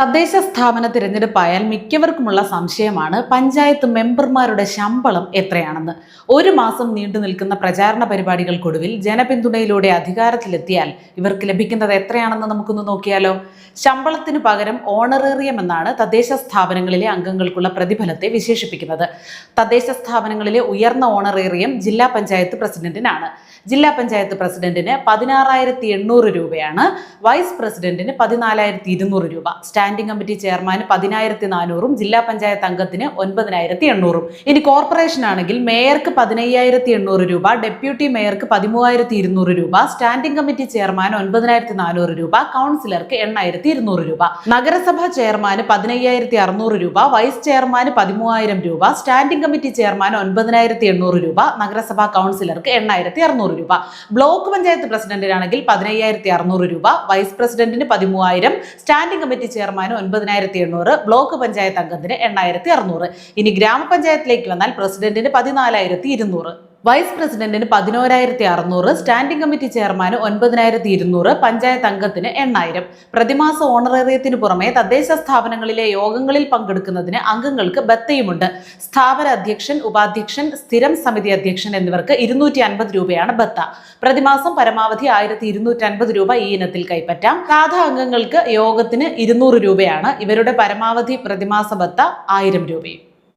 തദ്ദേശ സ്ഥാപന തിരഞ്ഞെടുപ്പായാൽ മിക്കവർക്കുമുള്ള സംശയമാണ് പഞ്ചായത്ത് മെമ്പർമാരുടെ ശമ്പളം എത്രയാണെന്ന്. ഒരു മാസം നീണ്ടു നിൽക്കുന്ന പ്രചാരണ പരിപാടികൾക്കൊടുവിൽ ജനപിന്തുണയിലൂടെ അധികാരത്തിലെത്തിയാൽ ഇവർക്ക് ലഭിക്കുന്നത് എത്രയാണെന്ന് നമുക്കൊന്ന് നോക്കിയാലോ? ശമ്പളത്തിന് പകരം ഓണറേറിയം എന്നാണ് തദ്ദേശ സ്ഥാപനങ്ങളിലെ അംഗങ്ങൾക്കുള്ള പ്രതിഫലത്തെ വിശേഷിപ്പിക്കുന്നത്. തദ്ദേശ സ്ഥാപനങ്ങളിലെ ഉയർന്ന ഓണറേറിയം ജില്ലാ പഞ്ചായത്ത് പ്രസിഡന്റിനാണ്. ജില്ലാ പഞ്ചായത്ത് പ്രസിഡന്റിന് പതിനാറായിരത്തി രൂപയാണ്. വൈസ് പ്രസിഡന്റിന് പതിനാലായിരത്തി രൂപ. സ്റ്റാൻഡിംഗ് കമ്മിറ്റി ചെയർമാന് പതിനായിരത്തി നാനൂറും ജില്ലാ പഞ്ചായത്ത് അംഗത്തിന് ഒൻപതിനായിരത്തി എണ്ണൂറും ഇനി കോർപ്പറേഷൻ ആണെങ്കിൽ മേയർക്ക് പതിനയ്യായിരത്തി എണ്ണൂറ് രൂപ ഡെപ്യൂട്ടി മേയർക്ക് പതിമൂവായിരത്തി ഇരുന്നൂറ് രൂപ സ്റ്റാൻഡിംഗ് കമ്മിറ്റി ചെയർമാൻ ഒൻപതിനായിരത്തി നാനൂറ് രൂപ കൗൺസിലർക്ക് എണ്ണായിരത്തി ഇരുന്നൂറ് രൂപ. നഗരസഭാ ചെയർമാന് പതിനയ്യായിരത്തി അറുന്നൂറ് രൂപ വൈസ് ചെയർമാന് പതിമൂവായിരം രൂപ സ്റ്റാൻഡിംഗ് കമ്മിറ്റി ചെയർമാൻ ഒൻപതിനായിരത്തി എണ്ണൂറ് രൂപ നഗരസഭാ കൗൺസിലർക്ക് എണ്ണായിരത്തി അറുന്നൂറ് രൂപ. ബ്ലോക്ക് പഞ്ചായത്ത് പ്രസിഡന്റിനാണെങ്കിൽ പതിനയ്യായിരത്തി അറുന്നൂറ് രൂപ വൈസ് പ്രസിഡന്റിന് പതിമൂവായിരം സ്റ്റാൻഡിംഗ് കമ്മിറ്റി ചെയർമാന് ഒൻപതിനായിരത്തി എണ്ണൂറ് ബ്ലോക്ക് പഞ്ചായത്ത് അംഗത്തിന് എണ്ണായിരത്തി അറുന്നൂറ് ഇനി ഗ്രാമപഞ്ചായത്തിലേക്ക് വന്നാൽ പ്രസിഡന്റിന് പതിനാലായിരത്തി ഇരുന്നൂറ് വൈസ് പ്രസിഡന്റിന് പതിനോരായിരത്തി അറുന്നൂറ് സ്റ്റാൻഡിംഗ് കമ്മിറ്റി ചെയർമാന് ഒൻപതിനായിരത്തി ഇരുന്നൂറ് പഞ്ചായത്ത് അംഗത്തിന് എണ്ണായിരം. പ്രതിമാസ ഓണറേറിയത്തിന് പുറമെ തദ്ദേശ സ്ഥാപനങ്ങളിലെ യോഗങ്ങളിൽ പങ്കെടുക്കുന്നതിന് അംഗങ്ങൾക്ക് ബത്തയുമുണ്ട്. സ്ഥാപന അധ്യക്ഷൻ ഉപാധ്യക്ഷൻ സ്ഥിരം സമിതി അധ്യക്ഷൻ എന്നിവർക്ക് ഇരുന്നൂറ്റി അൻപത് രൂപയാണ് ബത്ത. പ്രതിമാസം പരമാവധി ആയിരത്തി ഇരുന്നൂറ്റി അൻപത് രൂപ ഈ ഇനത്തിൽ കൈപ്പറ്റാം. സാധാ അംഗങ്ങൾക്ക് യോഗത്തിന് ഇരുന്നൂറ് രൂപയാണ്. ഇവരുടെ പരമാവധി പ്രതിമാസ ബത്ത ആയിരം രൂപയും.